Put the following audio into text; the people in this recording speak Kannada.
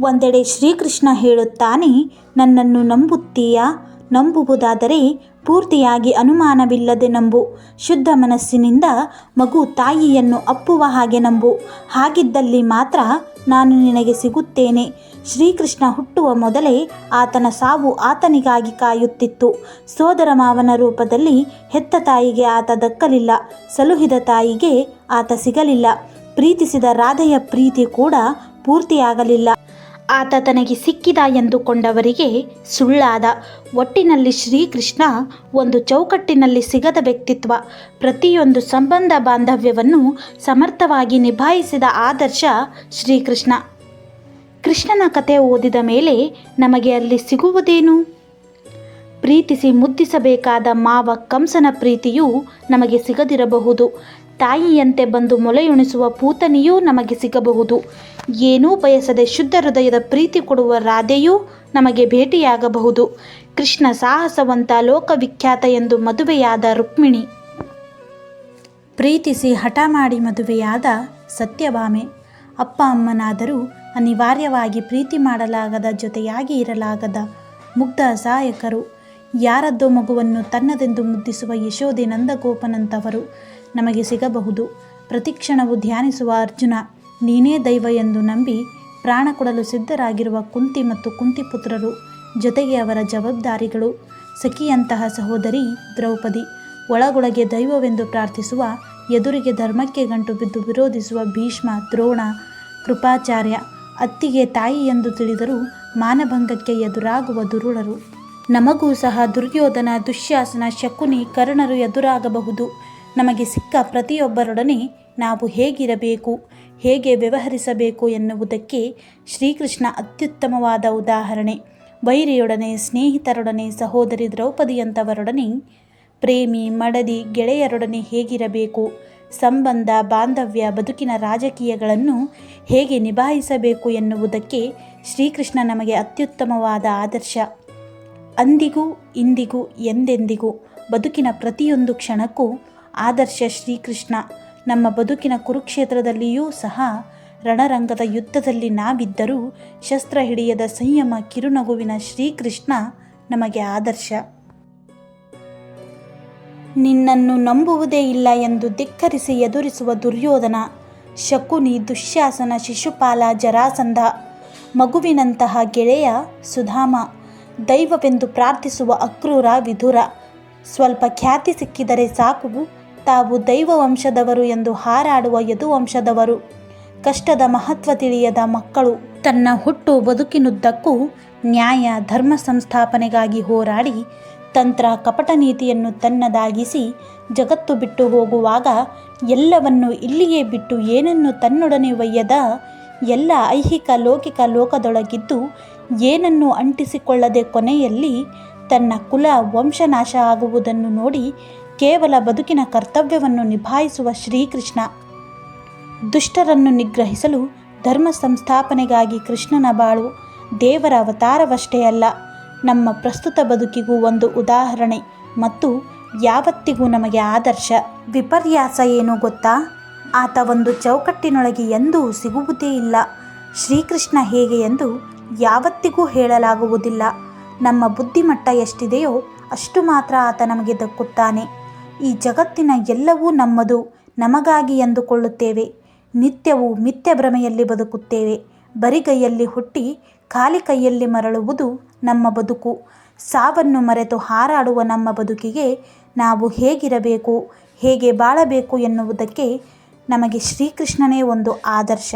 ಒಂದೆಡೆ ಶ್ರೀಕೃಷ್ಣ ಹೇಳುತ್ತಾನೆ, ನನ್ನನ್ನು ನಂಬುತ್ತೀಯಾ? ನಂಬುವುದಾದರೆ ಪೂರ್ತಿಯಾಗಿ ಅನುಮಾನವಿಲ್ಲದೆ ನಂಬು. ಶುದ್ಧ ಮನಸ್ಸಿನಿಂದ ಮಗು ತಾಯಿಯನ್ನು ಅಪ್ಪುವ ಹಾಗೆ ನಂಬು. ಹಾಗಿದ್ದಲ್ಲಿ ಮಾತ್ರ ನಾನು ನಿನಗೆ ಸಿಗುತ್ತೇನೆ. ಶ್ರೀಕೃಷ್ಣ ಹುಟ್ಟುವ ಮೊದಲೇ ಆತನ ಸಾವು ಆತನಿಗಾಗಿ ಕಾಯುತ್ತಿತ್ತು. ಸೋದರ ಮಾವನ ರೂಪದಲ್ಲಿ ಹೆತ್ತ ತಾಯಿಗೆ ಆತ ದಕ್ಕಲಿಲ್ಲ. ಸಲುಹಿದ ತಾಯಿಗೆ ಆತ ಸಿಗಲಿಲ್ಲ. ಪ್ರೀತಿಸಿದ ರಾಧೆಯ ಪ್ರೀತಿ ಕೂಡ ಪೂರ್ತಿಯಾಗಲಿಲ್ಲ. ಆತ ತನಗೆ ಸಿಕ್ಕಿದ ಎಂದುಕೊಂಡವರಿಗೆ ಸುಳ್ಳಾದ. ಒಟ್ಟಿನಲ್ಲಿ ಶ್ರೀಕೃಷ್ಣ ಒಂದು ಚೌಕಟ್ಟಿನಲ್ಲಿ ಸಿಗದ ವ್ಯಕ್ತಿತ್ವ, ಪ್ರತಿಯೊಂದು ಸಂಬಂಧ ಬಾಂಧವ್ಯವನ್ನು ಸಮರ್ಥವಾಗಿ ನಿಭಾಯಿಸಿದ ಆದರ್ಶ ಶ್ರೀಕೃಷ್ಣ. ಕೃಷ್ಣನ ಕತೆ ಓದಿದ ಮೇಲೆ ನಮಗೆ ಅಲ್ಲಿ ಸಿಗುವುದೇನು? ಪ್ರೀತಿಸಿ ಮುದ್ದಿಸಬೇಕಾದ ಮಾವ ಕಂಸನ ಪ್ರೀತಿಯೂ ನಮಗೆ ಸಿಗದಿರಬಹುದು. ತಾಯಿಯಂತೆ ಬಂದು ಮೊಲೆಯುಣಿಸುವ ಪೂತನಿಯೂ ನಮಗೆ ಸಿಗಬಹುದು. ಏನೂ ಬಯಸದೆ ಶುದ್ಧ ಹೃದಯದ ಪ್ರೀತಿ ಕೊಡುವ ರಾಧೆಯೂ ನಮಗೆ ಭೇಟಿಯಾಗಬಹುದು. ಕೃಷ್ಣ ಸಾಹಸವಂತ ಲೋಕವಿಖ್ಯಾತ ಎಂದು ಮದುವೆಯಾದ ರುಕ್ಮಿಣಿ. ಪ್ರೀತಿಸಿ ಹಠ ಮಾಡಿ ಮದುವೆಯಾದ ಸತ್ಯಭಾಮೆ. ಅಪ್ಪ ಅಮ್ಮನಾದರೂ ಅನಿವಾರ್ಯವಾಗಿ ಪ್ರೀತಿ ಮಾಡಲಾಗದ ಜೊತೆಯಾಗಿ ಇರಲಾಗದ ಮುಗ್ಧ ಸಹಾಯಕರು. ಯಾರದ್ದೋ ಮಗುವನ್ನು ತನ್ನದೆಂದು ಮುದ್ದಿಸುವ ಯಶೋಧೆ ನಂದಗೋಪನಂತವರು ನಮಗೆ ಸಿಗಬಹುದು. ಪ್ರತಿಕ್ಷಣವು ಧ್ಯಾನಿಸುವ ಅರ್ಜುನ. ನೀನೇ ದೈವ ಎಂದು ನಂಬಿ ಪ್ರಾಣ ಕೊಡಲು ಸಿದ್ಧರಾಗಿರುವ ಕುಂತಿ ಮತ್ತು ಕುಂತಿಪುತ್ರರು ಜೊತೆಗೆ ಅವರ ಜವಾಬ್ದಾರಿಗಳು. ಸಖಿಯಂತಹ ಸಹೋದರಿ ದ್ರೌಪದಿ, ಒಳಗೊಳಗೆ ದೈವವೆಂದು ಪ್ರಾರ್ಥಿಸುವ, ಎದುರಿಗೆ ಧರ್ಮಕ್ಕೆ ಗಂಟು ಬಿದ್ದು ವಿರೋಧಿಸುವ ಭೀಷ್ಮ, ದ್ರೋಣ, ಕೃಪಾಚಾರ್ಯ, ಅತ್ತಿಗೆ ತಾಯಿ ಎಂದು ತಿಳಿದರೂ ಮಾನಭಂಗಕ್ಕೆ ಎದುರಾಗುವ ದುರುಳರು. ನಮಗೂ ಸಹ ದುರ್ಯೋಧನ, ದುಶ್ಯಾಸನ, ಶಕುನಿ, ಕರ್ಣರು ಎದುರಾಗಬಹುದು. ನಮಗೆ ಸಿಕ್ಕ ಪ್ರತಿಯೊಬ್ಬರೊಡನೆ ನಾವು ಹೇಗಿರಬೇಕು? ಹೇಗೆ ವ್ಯವಹರಿಸಬೇಕು ಎನ್ನುವುದಕ್ಕೆ ಶ್ರೀಕೃಷ್ಣ ಅತ್ಯುತ್ತಮವಾದ ಉದಾಹರಣೆ. ವೈರಿಯೊಡನೆ, ಸ್ನೇಹಿತರೊಡನೆ, ಸಹೋದರಿ ದ್ರೌಪದಿಯಂಥವರೊಡನೆ ಪ್ರೇಮಿ, ಮಡದಿ, ಗೆಳೆಯರೊಡನೆ ಹೇಗಿರಬೇಕು, ಸಂಬಂಧ, ಬಾಂಧವ್ಯ, ಬದುಕಿನ ರಾಜಕೀಯಗಳನ್ನು ಹೇಗೆ ನಿಭಾಯಿಸಬೇಕು ಎನ್ನುವುದಕ್ಕೆ ಶ್ರೀಕೃಷ್ಣ ನಮಗೆ ಅತ್ಯುತ್ತಮವಾದ ಆದರ್ಶ. ಅಂದಿಗೂ ಇಂದಿಗೂ ಎಂದೆಂದಿಗೂ ಬದುಕಿನ ಪ್ರತಿಯೊಂದು ಕ್ಷಣಕ್ಕೂ ಆದರ್ಶ ಶ್ರೀಕೃಷ್ಣ. ನಮ್ಮ ಬದುಕಿನ ಕುರುಕ್ಷೇತ್ರದಲ್ಲಿಯೂ ಸಹ ರಣರಂಗದ ಯುದ್ಧದಲ್ಲಿ ನಾವಿದ್ದರೂ ಶಸ್ತ್ರ ಹಿಡಿಯದ ಸಂಯಮ ಕಿರುನಗುವಿನ ಶ್ರೀಕೃಷ್ಣ ನಮಗೆ ಆದರ್ಶ. ನಿನ್ನನ್ನು ನಂಬುವುದೇ ಇಲ್ಲ ಎಂದು ಧಿಕ್ಕರಿಸಿ ಎದುರಿಸುವ ದುರ್ಯೋಧನ, ಶಕುನಿ, ದುಶ್ಯಾಸನ, ಶಿಶುಪಾಲ, ಜರಾಸಂಧ, ಮಗುವಿನಂತಹ ಗೆಳೆಯ ಸುಧಾಮ, ದೈವವೆಂದು ಪ್ರಾರ್ಥಿಸುವ ಅಕ್ರೂರ ವಿಧುರ. ಸ್ವಲ್ಪ ಖ್ಯಾತಿ ಸಿಕ್ಕಿದರೆ ಸಾಕು ತಾವು ದೈವ ವಂಶದವರು ಎಂದು ಹಾರಾಡುವ ಯದುವಂಶದವರು ಕಷ್ಟದ ಮಹತ್ವ ತಿಳಿಯದ ಮಕ್ಕಳು ತನ್ನ ಹುಟ್ಟು ಬದುಕಿನುದ್ದಕ್ಕೂ ನ್ಯಾಯ ಧರ್ಮ ಸಂಸ್ಥಾಪನೆಗಾಗಿ ಹೋರಾಡಿ ತಂತ್ರ ಕಪಟ ನೀತಿಯನ್ನು ತನ್ನದಾಗಿಸಿ ಜಗತ್ತು ಬಿಟ್ಟು ಹೋಗುವಾಗ ಎಲ್ಲವನ್ನು ಇಲ್ಲಿಯೇ ಬಿಟ್ಟು ಏನನ್ನು ತನ್ನೊಡನೆ ಒಯ್ಯದ ಎಲ್ಲ ಐಹಿಕ ಲೌಕಿಕ ಲೋಕದೊಳಗಿದ್ದು ಏನನ್ನು ಅಂಟಿಸಿಕೊಳ್ಳದೆ ಕೊನೆಯಲ್ಲಿ ತನ್ನ ಕುಲ ವಂಶನಾಶ ಆಗುವುದನ್ನು ನೋಡಿ ಕೇವಲ ಬದುಕಿನ ಕರ್ತವ್ಯವನ್ನು ನಿಭಾಯಿಸುವ ಶ್ರೀಕೃಷ್ಣ. ದುಷ್ಟರನ್ನು ನಿಗ್ರಹಿಸಲು ಧರ್ಮ ಸಂಸ್ಥಾಪನೆಗಾಗಿ ಕೃಷ್ಣನ ಬಾಳು ದೇವರ ಅವತಾರವಷ್ಟೇ ಅಲ್ಲ, ನಮ್ಮ ಪ್ರಸ್ತುತ ಬದುಕಿಗೂ ಒಂದು ಉದಾಹರಣೆ ಮತ್ತು ಯಾವತ್ತಿಗೂ ನಮಗೆ ಆದರ್ಶ. ವಿಪರ್ಯಾಸ ಏನು ಗೊತ್ತಾ? ಆತ ಒಂದು ಚೌಕಟ್ಟಿನೊಳಗೆ ಎಂದೂ ಸಿಗುವುದೇ ಇಲ್ಲ. ಶ್ರೀಕೃಷ್ಣ ಹೇಗೆ ಎಂದು ಯಾವತ್ತಿಗೂ ಹೇಳಲಾಗುವುದಿಲ್ಲ. ನಮ್ಮ ಬುದ್ಧಿಮಟ್ಟ ಎಷ್ಟಿದೆಯೋ ಅಷ್ಟು ಮಾತ್ರ ಆತ ನಮಗೆ ದಕ್ಕುತ್ತಾನೆ ಈ ಜಗತ್ತಿನ ಎಲ್ಲವೂ ನಮ್ಮದು, ನಮಗಾಗಿ ಎಂದುಕೊಳ್ಳುತ್ತೇವೆ. ನಿತ್ಯವೂ ಮಿಥ್ಯ ಭ್ರಮೆಯಲ್ಲಿ ಬದುಕುತ್ತೇವೆ. ಬರಿಗೈಯಲ್ಲಿ ಹುಟ್ಟಿ ಖಾಲಿ ಕೈಯಲ್ಲಿ ಮರಳುವುದು ನಮ್ಮ ಬದುಕು. ಸಾವನ್ನು ಮರೆತು ಹಾರಾಡುವ ನಮ್ಮ ಬದುಕಿಗೆ ನಾವು ಹೇಗಿರಬೇಕು, ಹೇಗೆ ಬಾಳಬೇಕು ಎನ್ನುವುದಕ್ಕೆ ನಮಗೆ ಶ್ರೀಕೃಷ್ಣನೇ ಒಂದು ಆದರ್ಶ.